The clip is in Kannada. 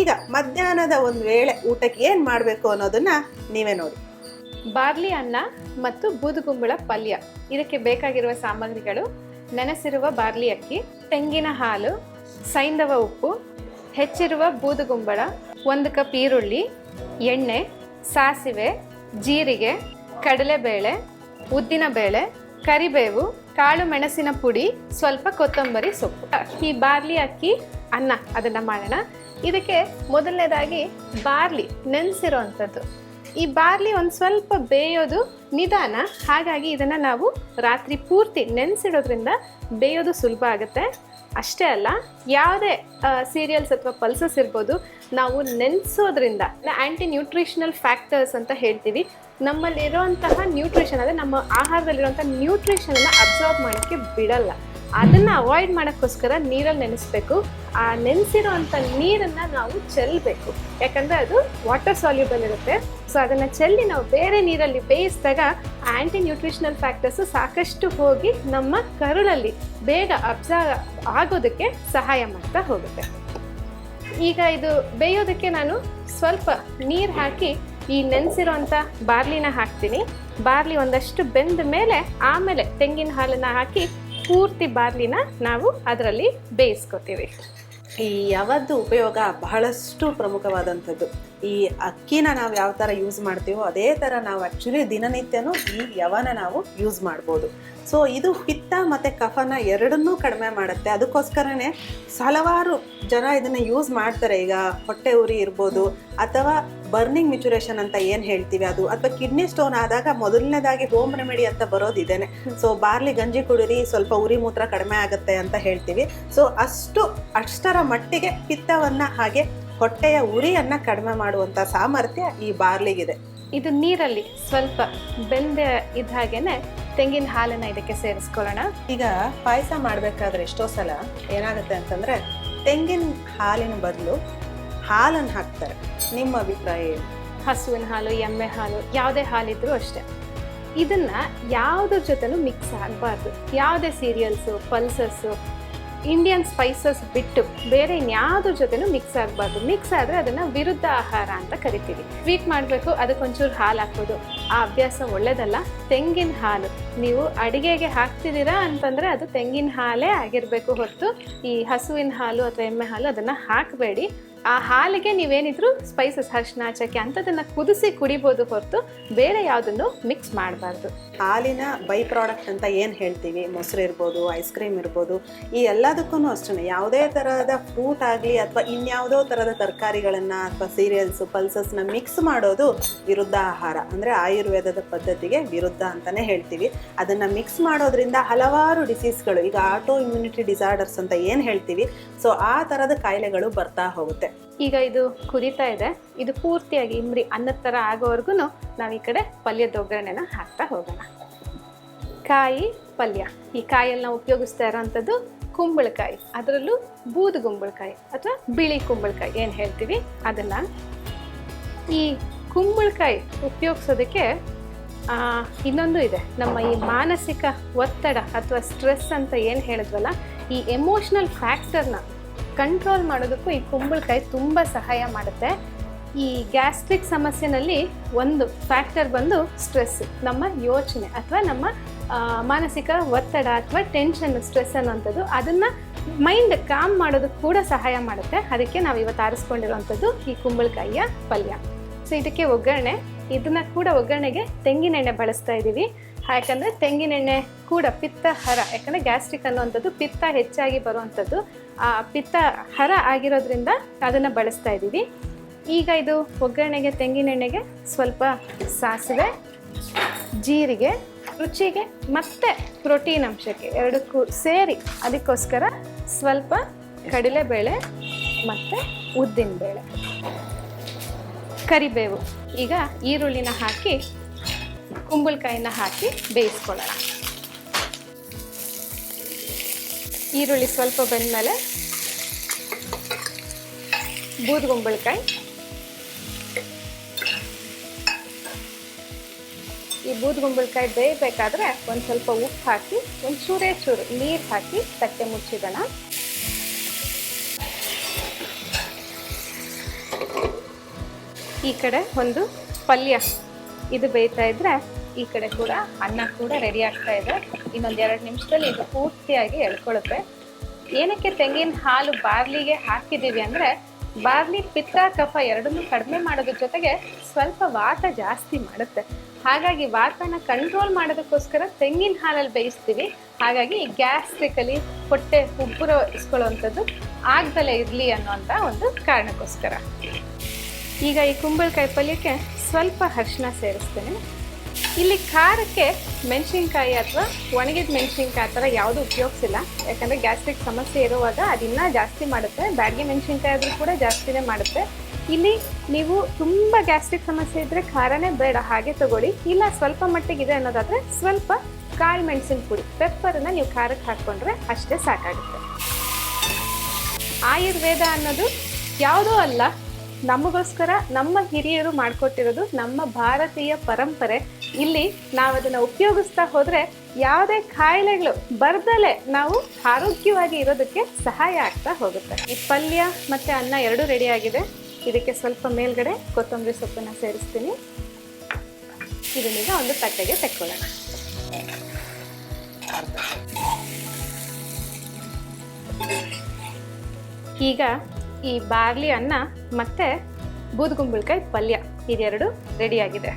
ಈಗ ಮಧ್ಯಾಹ್ನದ ಒಂದು ವೇಳೆ ಊಟಕ್ಕೆ ಏನು ಮಾಡಬೇಕು ಅನ್ನೋದನ್ನ ನೀವೇ ನೋಡಿ. ಬಾರ್ಲಿ ಅನ್ನ ಮತ್ತು ಬೂದುಗುಂಬಳ ಪಲ್ಯ. ಇದಕ್ಕೆ ಬೇಕಾಗಿರುವ ಸಾಮಗ್ರಿಗಳು ನೆನೆಸಿರುವ ಬಾರ್ಲಿ ಅಕ್ಕಿ, ತೆಂಗಿನ ಹಾಲು ಸೈಂಧವ ಉಪ್ಪು, ಹೆಚ್ಚಿರುವ ಬೂದುಗುಂಬಳ, ಒಂದು ಕಪ್ ಈರುಳ್ಳಿ, ಎಣ್ಣೆ, ಸಾಸಿವೆ, ಜೀರಿಗೆ, ಕಡಲೆಬೇಳೆ ಉದ್ದಿನಬೇಳೆ ಕರಿಬೇವು, ಕಾಳು ಮೆಣಸಿನ ಪುಡಿ, ಸ್ವಲ್ಪ ಕೊತ್ತಂಬರಿ ಸೊಪ್ಪು. ಈ ಬಾರ್ಲಿ ಅಕ್ಕಿ ಅನ್ನ ಅದನ್ನ ಮಾಡೋಣ. ಇದಕ್ಕೆ ಮೊದಲನೇದಾಗಿ ಬಾರ್ಲಿ ನೆನೆಸಿರೋ ಅಂಥದ್ದು ಈ ಬಾರ್ಲಿ ಒಂದು ಸ್ವಲ್ಪ ಬೇಯೋದು ನಿಧಾನ. ಹಾಗಾಗಿ ಇದನ್ನು ನಾವು ರಾತ್ರಿ ಪೂರ್ತಿ ನೆನೆಸಿಡೋದ್ರಿಂದ ಬೇಯೋದು ಸುಲಭ ಆಗುತ್ತೆ. ಅಷ್ಟೇ ಅಲ್ಲ, ಯಾವುದೇ ಸೀರಿಯಲ್ಸ್ ಅಥವಾ ಪಲ್ಸಸ್ ಇರ್ಬೋದು, ನಾವು ನೆನೆಸೋದ್ರಿಂದ ಆ್ಯಂಟಿ ನ್ಯೂಟ್ರಿಷನಲ್ ಫ್ಯಾಕ್ಟರ್ಸ್ ಅಂತ ಹೇಳ್ತೀವಿ. ನಮ್ಮಲ್ಲಿರೋಂತಹ ನ್ಯೂಟ್ರಿಷನ್ ಅಂದರೆ ನಮ್ಮ ಆಹಾರದಲ್ಲಿರುವಂಥ ನ್ಯೂಟ್ರಿಷನನ್ನು ಅಬ್ಸಾರ್ಬ್ ಮಾಡೋಕ್ಕೆ ಬಿಡಲ್ಲ. ಅದನ್ನು ಅವಾಯ್ಡ್ ಮಾಡೋಕ್ಕೋಸ್ಕರ ನೀರಲ್ಲಿ ನೆನೆಸ್ಬೇಕು. ಆ ನೆನೆಸಿರೋ ಅಂಥ ನೀರನ್ನು ನಾವು ಚೆಲ್ಲಬೇಕು ಯಾಕಂದರೆ ಅದು ವಾಟರ್ ಸಾಲ್ಯೂಬಲ್ ಇರುತ್ತೆ. ಸೊ ಅದನ್ನು ಚೆಲ್ಲಿ ನಾವು ಬೇರೆ ನೀರಲ್ಲಿ ಬೇಯಿಸಿದಾಗ ಆ್ಯಂಟಿ ನ್ಯೂಟ್ರಿಷನಲ್ ಫ್ಯಾಕ್ಟರ್ಸು ಸಾಕಷ್ಟು ಹೋಗಿ ನಮ್ಮ ಕರುಳಲ್ಲಿ ಬೇಗ ಅಬ್ಸರ್ವ್ ಆಗೋದಕ್ಕೆ ಸಹಾಯ ಮಾಡ್ತಾ ಹೋಗುತ್ತೆ. ಈಗ ಇದು ಬೇಯೋದಕ್ಕೆ ನಾನು ಸ್ವಲ್ಪ ನೀರು ಹಾಕಿ ಈ ನೆನೆಸಿರೋಂಥ ಬಾರ್ಲಿನ ಹಾಕ್ತೀನಿ. ಬಾರ್ಲಿ ಒಂದಷ್ಟು ಬೆಂದ ಮೇಲೆ ಆಮೇಲೆ ತೆಂಗಿನ ಹಾಲನ್ನು ಹಾಕಿ ಪೂರ್ತಿ ಬಾರ್ಲಿನ ನಾವು ಅದರಲ್ಲಿ ಬೇಯಿಸ್ಕೊತೀವಿ. ಈ ಯಾವದ್ದು ಉಪಯೋಗ ಬಹಳಷ್ಟು ಪ್ರಮುಖವಾದಂಥದ್ದು. ಈ ಅಕ್ಕಿನ ನಾವು ಯಾವ ಥರ ಯೂಸ್ ಮಾಡ್ತೀವೋ ಅದೇ ಥರ ನಾವು ಆ್ಯಕ್ಚುಲಿ ದಿನನಿತ್ಯನೂ ಈ ಯವನ ನಾವು ಯೂಸ್ ಮಾಡ್ಬೋದು. ಸೊ ಇದು ಪಿತ್ತ ಮತ್ತು ಕಫನ ಎರಡನ್ನೂ ಕಡಿಮೆ ಮಾಡುತ್ತೆ. ಅದಕ್ಕೋಸ್ಕರನೇ ಹಲವಾರು ಜನ ಇದನ್ನು ಯೂಸ್ ಮಾಡ್ತಾರೆ. ಈಗ ಹೊಟ್ಟೆ ಉರಿ ಇರ್ಬೋದು ಅಥವಾ ಬರ್ನಿಂಗ್ ಮಿಚುರೇಷನ್ ಅಂತ ಏನು ಹೇಳ್ತೀವಿ ಅದು? ಅಥವಾ ಕಿಡ್ನಿ ಸ್ಟೋನ್ ಆದಾಗ ಮೊದಲನೇದಾಗಿ ಹೋಮ್ ರೆಮಿಡಿ ಅಂತ ಬರೋದಿದ್ದೇನೆ ಸೊ ಬಾರ್ಲಿ ಗಂಜಿ ಕುಡಿರಿ ಸ್ವಲ್ಪ ಉರಿ ಮೂತ್ರ ಕಡಿಮೆ ಆಗುತ್ತೆ ಅಂತ ಹೇಳ್ತೀವಿ. ಸೊ ಅಷ್ಟು ಅಷ್ಟರ ಮಟ್ಟಿಗೆ ಪಿತ್ತವನ್ನ ಹಾಗೆ ಹೊಟ್ಟೆಯ ಉರಿಯನ್ನು ಕಡಿಮೆ ಮಾಡುವಂತ ಸಾಮರ್ಥ್ಯ ಈ ಬಾರ್ಲಿಗಿದೆ. ಇದು ನೀರಲ್ಲಿ ಸ್ವಲ್ಪ ಬೆಂದ ಇದ್ದ ಹಾಗೇನೆ ತೆಂಗಿನ ಹಾಲನ್ನ ಇದಕ್ಕೆ ಸೇರಿಸ್ಕೊಳ್ಳೋಣ. ಈಗ ಪಾಯಸ ಮಾಡಬೇಕಾದ್ರೆ ಎಷ್ಟೋ ಸಲ ಏನಾಗುತ್ತೆ ಅಂತಂದ್ರೆ ತೆಂಗಿನ ಹಾಲಿನ ಬದಲು ಹಾಲನ್ನು ಹಾಕ್ತಾರೆ. ನಿಮ್ಮ ಅಭಿಪ್ರಾಯ ಏನು? ಹಸುವಿನ ಹಾಲು, ಎಮ್ಮೆ ಹಾಲು, ಯಾವುದೇ ಹಾಲಿದ್ರೂ ಅಷ್ಟೇ. ಇದನ್ನ ಯಾವುದ್ರ ಜೊತೆನೂ ಮಿಕ್ಸ್ ಆಗಬಾರ್ದು. ಯಾವುದೇ ಸೀರಿಯಲ್ಸು ಪಲ್ಸಸ್ಸು ಇಂಡಿಯನ್ ಸ್ಪೈಸಸ್ ಬಿಟ್ಟು ಬೇರೆ ಇನ್ಯಾವುದ್ರ ಜೊತೆನೂ ಮಿಕ್ಸ್ ಆಗಬಾರ್ದು. ಮಿಕ್ಸ್ ಆದರೆ ಅದನ್ನು ವಿರುದ್ಧ ಆಹಾರ ಅಂತ ಕರಿತೀವಿ. ಸ್ವೀಟ್ ಮಾಡಬೇಕು ಅದಕ್ಕೊಂಚೂರು ಹಾಲು ಹಾಕೋದು ಆ ಅಭ್ಯಾಸ ಒಳ್ಳೆಯದಲ್ಲ ತೆಂಗಿನ ಹಾಲು. ನೀವು ಅಡಿಗೆಗೆ ಹಾಕ್ತಿದ್ದೀರಾ ಅಂತಂದರೆ ಅದು ತೆಂಗಿನ ಹಾಲೇ ಆಗಿರಬೇಕು ಹೊರತು ಈ ಹಸುವಿನ ಹಾಲು ಅಥವಾ ಎಮ್ಮೆ ಹಾಲು ಅದನ್ನು ಹಾಕಬೇಡಿ. ಆ ಹಾಲಿಗೆ ನೀವೇನಿದ್ರು ಸ್ಪೈಸಸ್ ಅರಿಶಿನ, ಚಕ್ಕೆ ಅಂಥದ್ದನ್ನು ಕುದಿಸಿ ಕುಡಿಬೋದು ಹೊರತು ಬೇರೆ ಯಾವುದನ್ನು ಮಿಕ್ಸ್ ಮಾಡಬಾರ್ದು. ಹಾಲಿನ ಬೈ ಪ್ರಾಡಕ್ಟ್ ಅಂತ ಏನು ಹೇಳ್ತೀವಿ? ಮೊಸರು ಇರ್ಬೋದು ಐಸ್ ಕ್ರೀಮ್ ಇರ್ಬೋದು, ಈ ಎಲ್ಲದಕ್ಕೂ ಅಷ್ಟೇ ಯಾವುದೇ ಥರದ ಫ್ರೂಟ್ ಆಗಲಿ ಅಥವಾ ಇನ್ಯಾವುದೋ ಥರದ ತರಕಾರಿಗಳನ್ನು ಅಥವಾ ಸೀರಿಯಲ್ಸು ಪಲ್ಸಸ್ನ ಮಿಕ್ಸ್ ಮಾಡೋದು ವಿರುದ್ಧ ಆಹಾರ. ಅಂದರೆ ಆಯುರ್ವೇದದ ಪದ್ಧತಿಗೆ ವಿರುದ್ಧ ಅಂತಲೇ ಹೇಳ್ತೀವಿ. ಅದನ್ನು ಮಿಕ್ಸ್ ಮಾಡೋದ್ರಿಂದ ಹಲವಾರು ಡಿಸೀಸ್ಗಳು ಈಗ ಆಟೋ ಇಮ್ಯುನಿಟಿ ಡಿಸಾರ್ಡರ್ಸ್ ಅಂತ ಏನು ಹೇಳ್ತೀವಿ? ಸೊ ಆ ಥರದ ಕಾಯಿಲೆಗಳು ಬರ್ತಾ ಹೋಗುತ್ತೆ. ಈಗ ಇದು ಕುದೀತಾ ಇದೆ. ಇದು ಪೂರ್ತಿಯಾಗಿ ಇಮ್ರಿ ಅನ್ನದ ಥರ ಆಗೋವರೆಗೂ ನಾವು ಈ ಕಡೆ ಪಲ್ಯದ ಒಗ್ಗರಣೆನ ಹಾಕ್ತಾ ಹೋಗೋಣ. ಕಾಯಿ, ಪಲ್ಯ. ಈ ಕಾಯಲ್ಲಿ ನಾವು ಉಪಯೋಗಿಸ್ತಾ ಇರೋವಂಥದ್ದು ಕುಂಬಳಕಾಯಿ. ಅದರಲ್ಲೂ ಬೂದು ಕುಂಬಳಕಾಯಿ ಅಥವಾ ಬಿಳಿ ಕುಂಬಳಕಾಯಿ. ಏನು ಹೇಳ್ತೀವಿ? ಅದನ್ನು ಈ ಕುಂಬಳಕಾಯಿ ಉಪಯೋಗಿಸೋದಕ್ಕೆ ಇನ್ನೊಂದು ಇದೆ. ನಮ್ಮ ಈ ಮಾನಸಿಕ ಒತ್ತಡ ಅಥವಾ ಸ್ಟ್ರೆಸ್ ಅಂತ ಏನು ಹೇಳಿದ್ವಲ್ಲ, ಈ ಎಮೋಷ್ನಲ್ ಫ್ಯಾಕ್ಟರ್ನ ಕಂಟ್ರೋಲ್ ಮಾಡೋದಕ್ಕೂ ಈ ಕುಂಬಳಕಾಯಿ ತುಂಬ ಸಹಾಯ ಮಾಡುತ್ತೆ. ಈ ಗ್ಯಾಸ್ಟ್ರಿಕ್ ಸಮಸ್ಯೆನಲ್ಲಿ ಒಂದು ಫ್ಯಾಕ್ಟರ್ ಬಂದು ಸ್ಟ್ರೆಸ್ ನಮ್ಮ ಯೋಚನೆ ಅಥವಾ ನಮ್ಮ ಮಾನಸಿಕ ಒತ್ತಡ ಅಥವಾ ಟೆನ್ಷನ್ ಸ್ಟ್ರೆಸ್ ಅನ್ನೋಂಥದ್ದು ಅದನ್ನು ಮೈಂಡ್ ಕಾಮ್ ಮಾಡೋದಕ್ಕೆ ಕೂಡ ಸಹಾಯ ಮಾಡುತ್ತೆ. ಅದಕ್ಕೆ ನಾವು ಇವತ್ತು ಆರಿಸ್ಕೊಂಡಿರುವಂಥದ್ದು ಈ ಕುಂಬಳಕಾಯಿಯ ಪಲ್ಯ. ಸೊ ಇದಕ್ಕೆ ಒಗ್ಗರಣೆ, ಇದನ್ನು ಕೂಡ ಒಗ್ಗರಣೆಗೆ ತೆಂಗಿನೆಣ್ಣೆ ಬಳಸ್ತಾ ಇದ್ದೀವಿ ಯಾಕಂದರೆ ತೆಂಗಿನೆಣ್ಣೆ ಕೂಡ ಪಿತ್ತ ಹರ ಯಾಕಂದರೆ ಗ್ಯಾಸ್ಟ್ರಿಕ್ ಅನ್ನುವಂಥದ್ದು ಪಿತ್ತ ಹೆಚ್ಚಾಗಿ ಬರುವಂಥದ್ದು. ಪಿತ್ತ ಹರ ಆಗಿರೋದ್ರಿಂದ ಅದನ್ನು ಬಳಸ್ತಾ ಇದ್ದೀವಿ. ಈಗ ಇದು ಒಗ್ಗರಣೆಗೆ, ತೆಂಗಿನೆಣ್ಣೆಗೆ ಸ್ವಲ್ಪ ಸಾಸಿವೆ, ಜೀರಿಗೆ, ರುಚಿಗೆ ಮತ್ತು ಪ್ರೋಟೀನ್ ಅಂಶಕ್ಕೆ ಎರಡಕ್ಕೂ ಸೇರಿ ಅದಕ್ಕೋಸ್ಕರ ಸ್ವಲ್ಪ ಕಡಲೆಬೇಳೆ ಮತ್ತು ಉದ್ದಿನಬೇಳೆ ಕರಿಬೇವು. ಈಗ ಈರುಳ್ಳಿನ ಹಾಕಿ, ಕುಂಬಳಕಾಯಿನ ಹಾಕಿ ಬೇಯಿಸ್ಕೊಳ್ಳೋಣ. ಈರುಳ್ಳಿ ಸ್ವಲ್ಪ ಬೆಂದಮೇಲೆ ಬೂದುಗುಂಬಳಕಾಯಿ ಈ ಬೂದುಗುಂಬಳಕಾಯಿ ಬೇಯಬೇಕಾದ್ರೆ ಒಂದು ಸ್ವಲ್ಪ ಉಪ್ಪು ಹಾಕಿ, ಒಂದು ಚೂರೇ ಚೂರು ನೀರು ಹಾಕಿ ತಟ್ಟೆ ಮುಚ್ಚಿಡೋಣ. ಈ ಕಡೆ ಒಂದು ಪಲ್ಯ. ಇದು ಬೇಯ್ತಾ ಇದ್ರೆ ಈ ಕಡೆ ಕೂಡ ಅನ್ನ ಕೂಡ ರೆಡಿ ಆಗ್ತಾ ಇದೆ. ಇನ್ನೊಂದು ಎರಡು ನಿಮಿಷದಲ್ಲಿ ಇದು ಪೂರ್ತಿಯಾಗಿ ಎಳ್ಕೊಳುತ್ತೆ ಏನಕ್ಕೆ ತೆಂಗಿನ ಹಾಲು ಬಾರ್ಲಿಗೆ ಹಾಕಿದ್ದೀವಿ ಅಂದರೆ ಬಾರ್ಲಿ ಪಿತ್ತ ಕಫ ಎರಡನ್ನೂ ಕಡಿಮೆ ಮಾಡೋದ್ರ ಜೊತೆಗೆ ಸ್ವಲ್ಪ ವಾತ ಜಾಸ್ತಿ ಮಾಡುತ್ತೆ. ಹಾಗಾಗಿ ವಾತನ ಕಂಟ್ರೋಲ್ ಮಾಡೋದಕ್ಕೋಸ್ಕರ ತೆಂಗಿನ ಹಾಲಲ್ಲಿ ಬೇಯಿಸ್ತೀವಿ. ಹಾಗಾಗಿ ಗ್ಯಾಸ್ಟ್ರಿಕಲಿ ಹೊಟ್ಟೆ ಉಬ್ಬುರೋ ಇಸ್ಕೊಳ್ಳುವಂಥದ್ದು ಆಗ್ದಲೇ ಇರಲಿ ಅನ್ನೋಂಥ ಒಂದು ಕಾರಣಕ್ಕೋಸ್ಕರ. ಈಗ ಈ ಕುಂಬಳಕಾಯಿ ಪಲ್ಯಕ್ಕೆ ಸ್ವಲ್ಪ ಅರಿಶಿನ ಸೇರಿಸ್ತೀನಿ. ಇಲ್ಲಿ ಖಾರಕ್ಕೆ ಮೆಣಸಿನ್ಕಾಯಿ ಅಥವಾ ಒಣಗಿದ ಮೆಣಸಿನ್ಕಾಯಿ ಥರ ಯಾವುದು ಉಪಯೋಗಿಸಿಲ್ಲ. ಯಾಕಂದರೆ ಗ್ಯಾಸ್ಟ್ರಿಕ್ ಸಮಸ್ಯೆ ಇರುವಾಗ ಅದಿನ್ನ ಜಾಸ್ತಿ ಮಾಡುತ್ತೆ. ಬ್ಯಾಡಗಿ ಮೆಣಸಿನ್ಕಾಯಿ ಆದರೂ ಕೂಡ ಜಾಸ್ತಿನೇ ಮಾಡುತ್ತೆ. ಇಲ್ಲಿ ನೀವು ತುಂಬ ಗ್ಯಾಸ್ಟ್ರಿಕ್ ಸಮಸ್ಯೆ ಇದ್ದರೆ ಖಾರನೇ ಬೇಡ, ಹಾಗೆ ತಗೊಳ್ಳಿ. ಇಲ್ಲ ಸ್ವಲ್ಪ ಮಟ್ಟಿಗಿದೆ ಅನ್ನೋದಾದರೆ ಸ್ವಲ್ಪ ಕಾಳು ಮೆಣಸಿನ ಪುಡಿ ಪೆಪ್ಪರನ್ನು ನೀವು ಖಾರಕ್ಕೆ ಹಾಕ್ಕೊಂಡ್ರೆ ಅಷ್ಟೇ ಸಾಕಾಗುತ್ತೆ. ಆಯುರ್ವೇದ ಅನ್ನೋದು ಯಾವುದೂ ಅಲ್ಲ. ನಮಗೋಸ್ಕರ ನಮ್ಮ ಹಿರಿಯರು ಮಾಡಿಕೊಟ್ಟಿರೋದು ನಮ್ಮ ಭಾರತೀಯ ಪರಂಪರೆ. ಇಲ್ಲಿ ನಾವು ಅದನ್ನು ಉಪಯೋಗಿಸ್ತಾ ಹೋದರೆ ಯಾವುದೇ ಕಾಯಿಲೆಗಳು ಬರ್ದಲೆ ನಾವು ಆರೋಗ್ಯವಾಗಿ ಇರೋದಕ್ಕೆ ಸಹಾಯ ಆಗ್ತಾ ಹೋಗುತ್ತೆ. ಈ ಪಲ್ಯ ಮತ್ತು ಅನ್ನ ಎರಡೂ ರೆಡಿ ಆಗಿದೆ. ಇದಕ್ಕೆ ಸ್ವಲ್ಪ ಮೇಲ್ಗಡೆ ಕೊತ್ತಂಬರಿ ಸೊಪ್ಪನ್ನು ಸೇರಿಸ್ತೀನಿ. ಇದನ್ನೀಗ ಒಂದು ತಟ್ಟೆಗೆ ತೆಕ್ಕೊಳ್ಳೋಣ. ಈಗ ಈ ಬಾರ್ಲಿ ಅನ್ನ ಮತ್ತೆ ಬೂದುಗುಂಬಳಕಾಯಿ ಪಲ್ಯ, ಇದೆರಡು ರೆಡಿಯಾಗಿದೆ